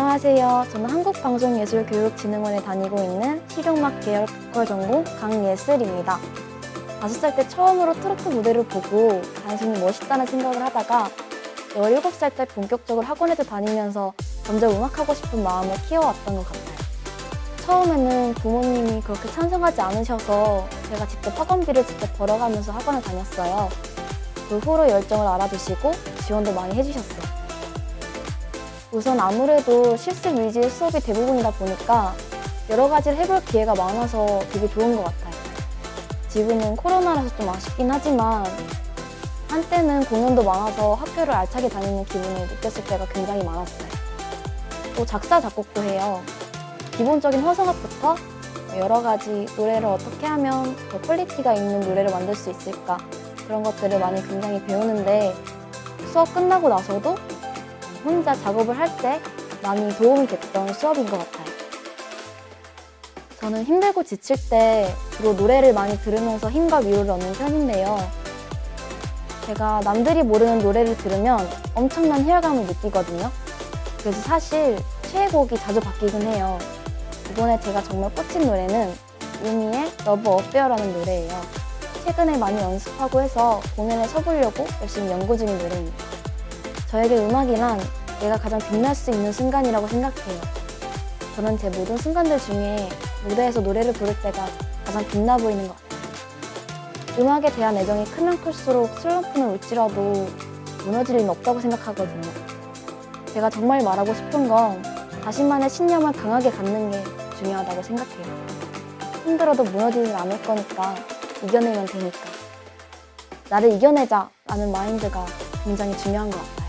안녕하세요. 저는 한국방송예술교육진흥원에 다니고 있는 실용음악 계열 보컬 전공 강예슬입니다. 다섯 살 때 처음으로 트로트 무대를 보고 단순히 멋있다는 생각을 하다가 17살 때 본격적으로 학원에도 다니면서 점점 음악하고 싶은 마음을 키워왔던 것 같아요. 처음에는 부모님이 그렇게 찬성하지 않으셔서 제가 직접 학원비를 직접 벌어가면서 학원을 다녔어요. 그 후로 열정을 알아주시고 지원도 많이 해주셨어요. 우선 아무래도 실습 위주의 수업이 대부분이다 보니까 여러 가지를 해볼 기회가 많아서 되게 좋은 것 같아요. 지금은 코로나라서 좀 아쉽긴 하지만 한때는 공연도 많아서 학교를 알차게 다니는 기분을 느꼈을 때가 굉장히 많았어요. 또 작사, 작곡도 해요. 기본적인 화성학부터 여러 가지 노래를 어떻게 하면 더 퀄리티가 있는 노래를 만들 수 있을까 그런 것들을 많이 굉장히 배우는데 수업 끝나고 나서도 혼자 작업을 할 때 많이 도움이 됐던 수업인 것 같아요. 저는 힘들고 지칠 때 주로 노래를 많이 들으면서 힘과 위로를 얻는 편인데요. 제가 남들이 모르는 노래를 들으면 엄청난 희열감을 느끼거든요. 그래서 사실 최애곡이 자주 바뀌긴 해요. 이번에 제가 정말 꽂힌 노래는 유미의 러브 어페어라는 노래예요. 최근에 많이 연습하고 해서 공연에 서보려고 열심히 연구 중인 노래입니다. 저에게 음악이란 내가 가장 빛날 수 있는 순간이라고 생각해요. 저는 제 모든 순간들 중에 무대에서 노래를 부를 때가 가장 빛나 보이는 것 같아요. 음악에 대한 애정이 크면 클수록 슬럼프는 올지라도 무너질 일은 없다고 생각하거든요. 제가 정말 말하고 싶은 건 자신만의 신념을 강하게 갖는 게 중요하다고 생각해요. 힘들어도 무너지진 않을 거니까 이겨내면 되니까. 나를 이겨내자 라는 마인드가 굉장히 중요한 것 같아요.